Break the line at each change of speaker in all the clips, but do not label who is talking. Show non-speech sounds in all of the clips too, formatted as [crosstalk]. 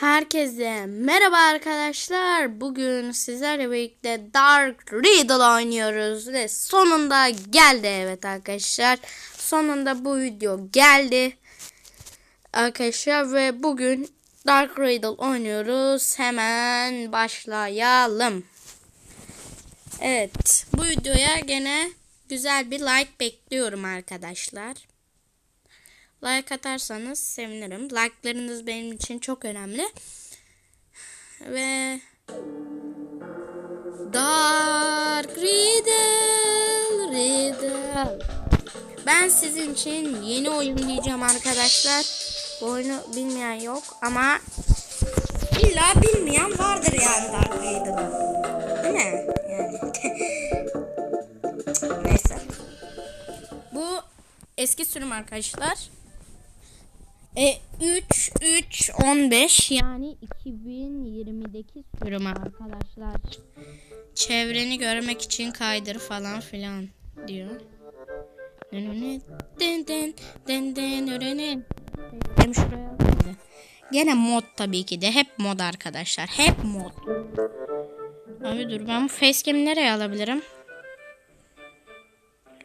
Herkese merhaba arkadaşlar. Bugün sizlerle birlikte Dark Riddle oynuyoruz ve sonunda geldi evet arkadaşlar. Sonunda bu video geldi. Arkadaşlar ve bugün Dark Riddle oynuyoruz. Hemen başlayalım. Evet, bu videoya gene güzel bir like bekliyorum arkadaşlar. Like atarsanız sevinirim. Like'larınız benim için çok önemli. Ve Dark Riddle Riddle Ben sizin için yeni oyun diyeceğim arkadaşlar. Bu oyunu bilmeyen yok ama illa bilmeyen vardır yani Dark Riddle'ı. Değil mi? Yani. [laughs] Neyse. Bu eski sürüm arkadaşlar. E, 3 3 15 yani 2020'deki sürüm arkadaşlar. Çevreni görmek için kaydır falan filan diyor. Den den den den öğrenin. Hem şuraya. Gene mod tabii ki de. Hep mod arkadaşlar. Hep mod. Abi dur ben bu facecam'i nereye alabilirim?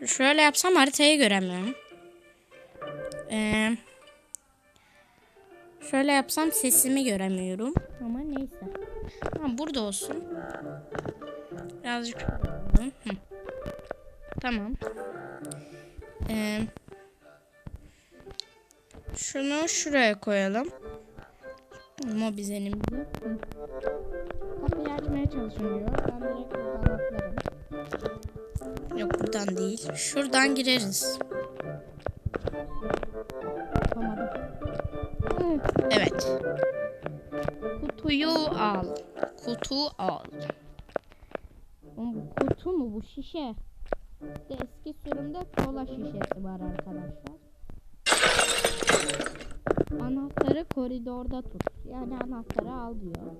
Şöyle yapsam haritayı göremiyorum. Eee Şöyle yapsam sesimi göremiyorum. Ama neyse. Tamam burada olsun. Birazcık Hı. Tamam. Ee, şunu şuraya koyalım. Mobizenimizi. Kapıyı açmaya çalışın diyor. Ben direkt buradan atlarım. Yok buradan değil. Şuradan gireriz. Evet. Kutuyu al. Kutu al. Oğlum bu kutu mu bu şişe? İşte eski sürümde kola şişesi var arkadaşlar. Anahtarı koridorda tut. Yani anahtarı al diyor.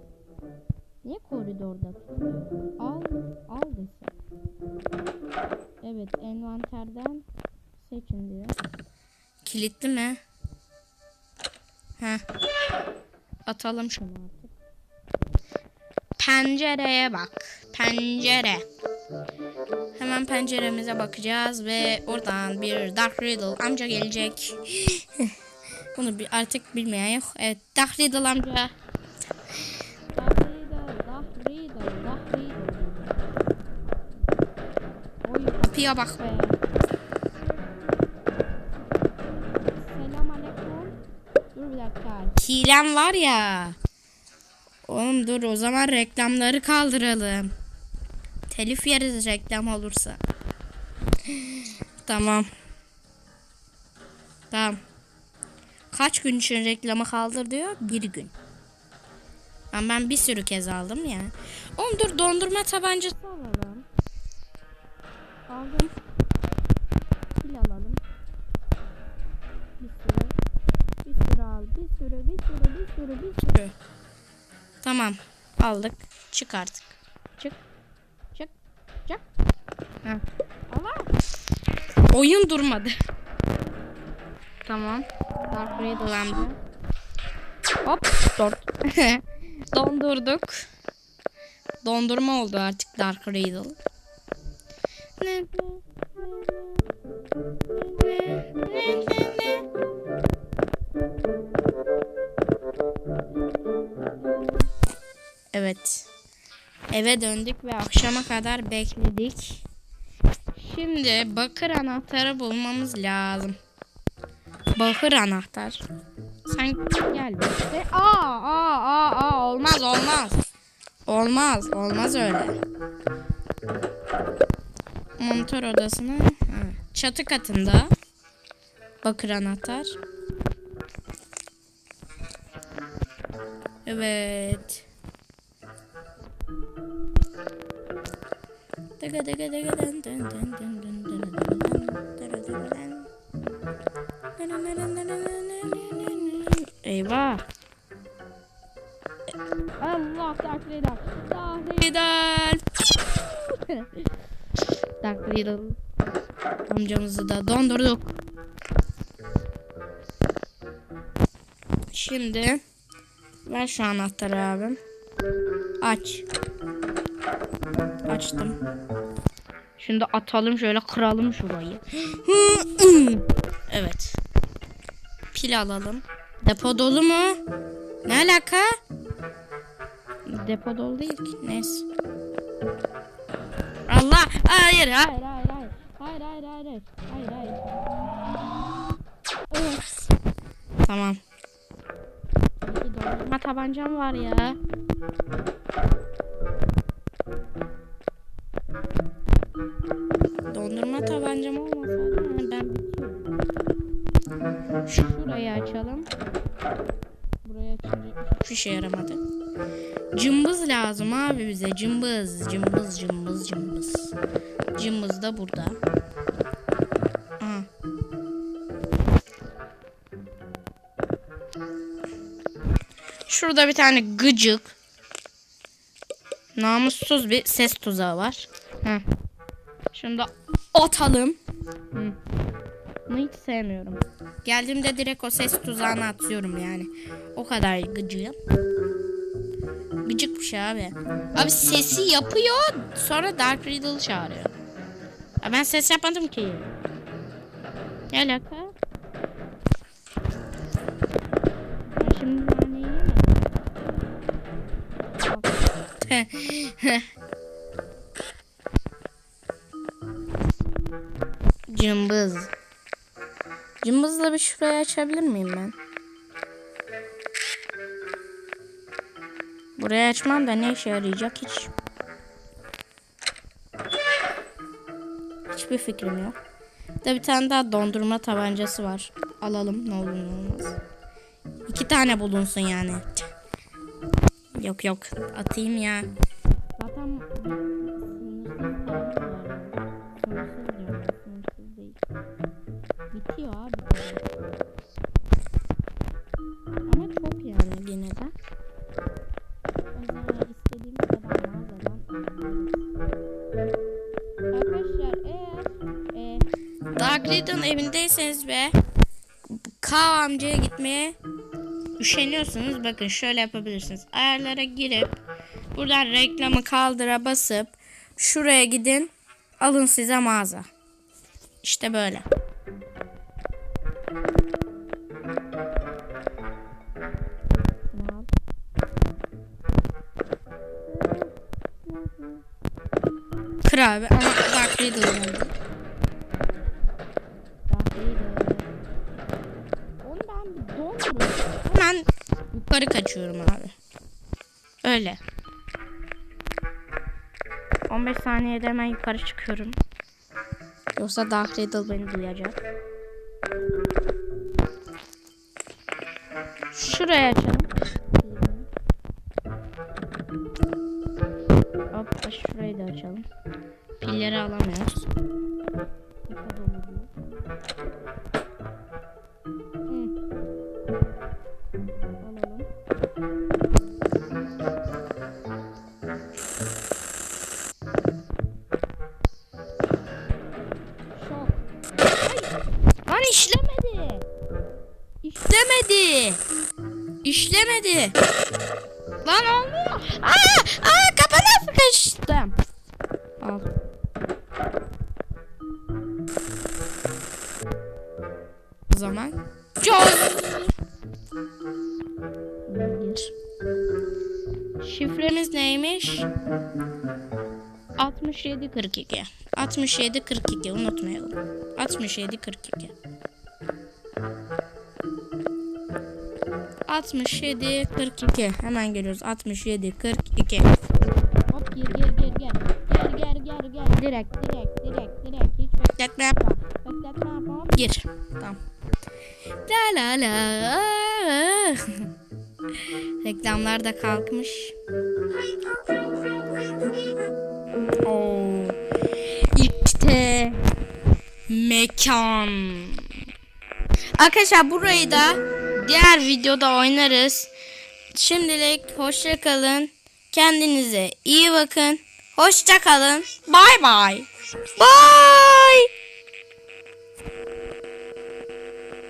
Niye koridorda tutuyor? Al, al dese. Evet, envanterden seçin diyor. Kilitli mi? Heh. Atalım şunu artık. Pencereye bak. Pencere. Hemen penceremize bakacağız ve oradan bir Dark Riddle amca gelecek. [gasps] Bunu bir artık bilmeyen yok. Evet Dark Riddle amca. Dark Riddle, Dark Riddle, Dark Riddle. Oy kapıya bak be. Hilem var ya. Oğlum dur o zaman reklamları kaldıralım. Telif yeriz reklam olursa. tamam. Tamam. Kaç gün için reklamı kaldır diyor? Bir gün. Ben, ben bir sürü kez aldım ya. Oğlum dur dondurma tabancası alalım. Aldım. Sürü, bir sürü, bir sürü, bir sürü. Tamam. Aldık. Çık artık. Çık. Çık. Çık. Ha. Allah. Oyun durmadı. Tamam. Dark Riddle amca. Hop. Dört. [laughs] Dondurduk. Dondurma oldu artık Dark Riddle. Ne? Evet. Eve döndük ve akşama kadar bekledik. Şimdi bakır anahtarı bulmamız lazım. Bakır anahtar. Sen gel işte. Aa, aa, aa, aa, olmaz, olmaz. Olmaz, olmaz öyle. Monitör odasına. Çatı katında. Bakır anahtar. Evet. Eyvah. Allah Dark Riddle. Dark Riddle. Dark Riddle. Amcamızı da dondurduk. Şimdi Ver şu anahtarı abim. Aç. Açtım. Şimdi atalım şöyle kıralım şurayı. evet. Pil alalım. Depo dolu mu? Ne alaka? Depo dolu değil ki. Neyse. Allah! Hayır, hayır, hayır, hayır. Hayır, hayır, hayır. Hayır, hayır. Öf. Tamam. Bir dondurma tabancam var ya. Hiçbir şey yaramadı. Cımbız lazım abi bize. Cımbız, cımbız, cımbız, cımbız. Cımbız da burada. Aha. Şurada bir tane gıcık. Namussuz bir ses tuzağı var. Heh. Şunu da atalım. Hı. Bunu hiç sevmiyorum. Geldiğimde direkt o ses tuzağına atıyorum yani. O kadar gıcığım. Gıcık bir şey abi. Abi sesi yapıyor sonra Dark Riddle çağırıyor. Ya ben ses yapmadım ki. Ne alaka? [laughs] Cımbız. Cımbızla bir şurayı açabilir miyim ben? Burayı açmam da ne işe yarayacak hiç. Hiçbir fikrim yok. Da bir tane daha dondurma tabancası var. Alalım ne olur ne olmaz. İki tane bulunsun yani. Yok yok atayım ya. Bitiyor abi. Ama çok yani yine de. Yüzden istediğim kadar mağazadan. Arkadaşlar eğer e, Dark Riddle'ın evindeyseniz ve K amcaya gitmeye üşeniyorsunuz bakın şöyle yapabilirsiniz. Ayarlara girip buradan reklamı kaldıra basıp şuraya gidin alın size mağaza. İşte böyle. Kır abi ama Dark Riddle oldu. Hemen yukarı kaçıyorum abi. Öyle. 15 saniyede hemen yukarı çıkıyorum. Yoksa Dark Riddle beni duyacak. Şuraya açalım. Kadar oluyor? Hı. Alalım. Şok. Lan işlemedi. İşlemedi. İşlemedi. Lan olmuyor. Aa, aa kafana sıkıştım. Zaman Coz. Bir. Şifremiz neymiş? 6742. 6742 unutmayalım. 6742. 67 42 hemen geliyoruz 67 42 hop gir gir gir gir gir gir gir gir direkt direkt direkt direkt hiç bekletme yapma bekletme yapma gir tamam la la la [laughs] reklamlar da kalkmış Oo. İşte mekan Arkadaşlar burayı da diğer videoda oynarız. Şimdilik hoşça kalın. Kendinize iyi bakın. Hoşça kalın. Bay bay. Bye.